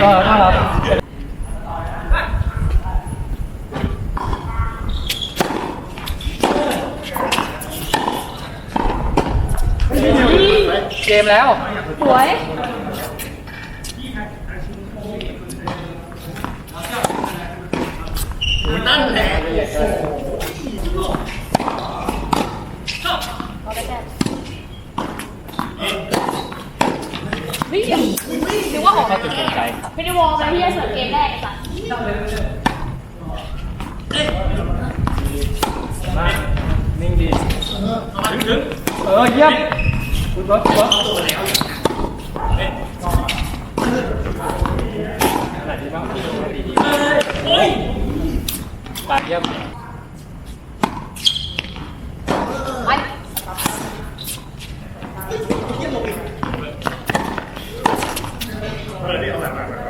ก็น่รักเกมแล้ว สวย หรือว่าออกเข้าจุดสนใจไม่ได้วอลไปที่จะเสิร์ฟเกมแรกไอ้สัสมานิ่งดีเออเยี่ยมคุณบิร์ดคุณบิร์ดไหนดีบ้างดีดีปาดเยี่ยม ไป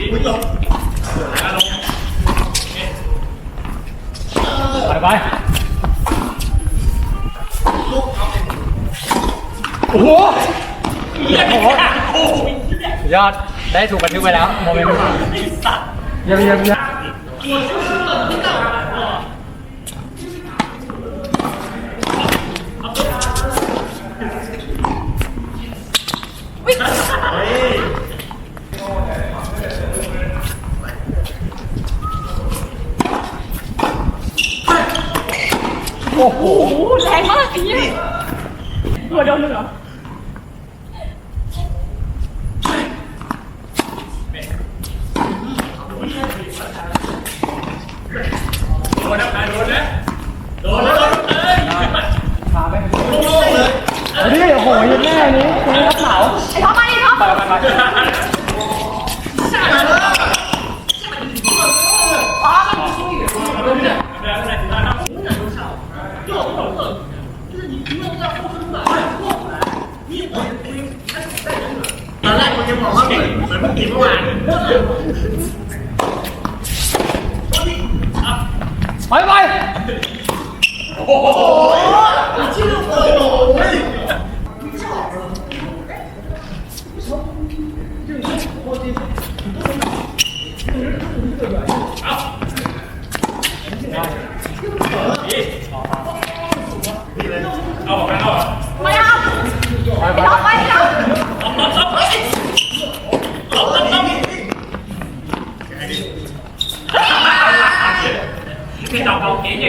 ไปไปโอ้โหโอ้โหยอด ได้ถูกบันทึกไปแล้วโมเมนต์ยังยังยัง โอ้โหโอ้โห แรงมากไอ้เหี้ยหัวโดนเลยเหรอพาไปเฮ้ยโอ้โหยันแม่นี้คุณรับเหมาไอ้ท็อปมาดิท็อปไปไปไป ตอนแรกมึงยังบอกว่าเหมือนเหมือนเมื่อกี้เมื่อวานไปไปโอ้โห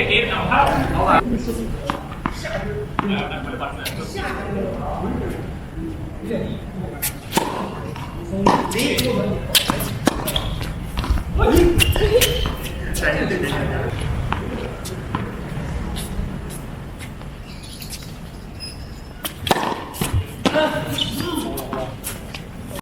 给老潘，老板。下边，下边的啊，愿意。你，我，你，再见，再见。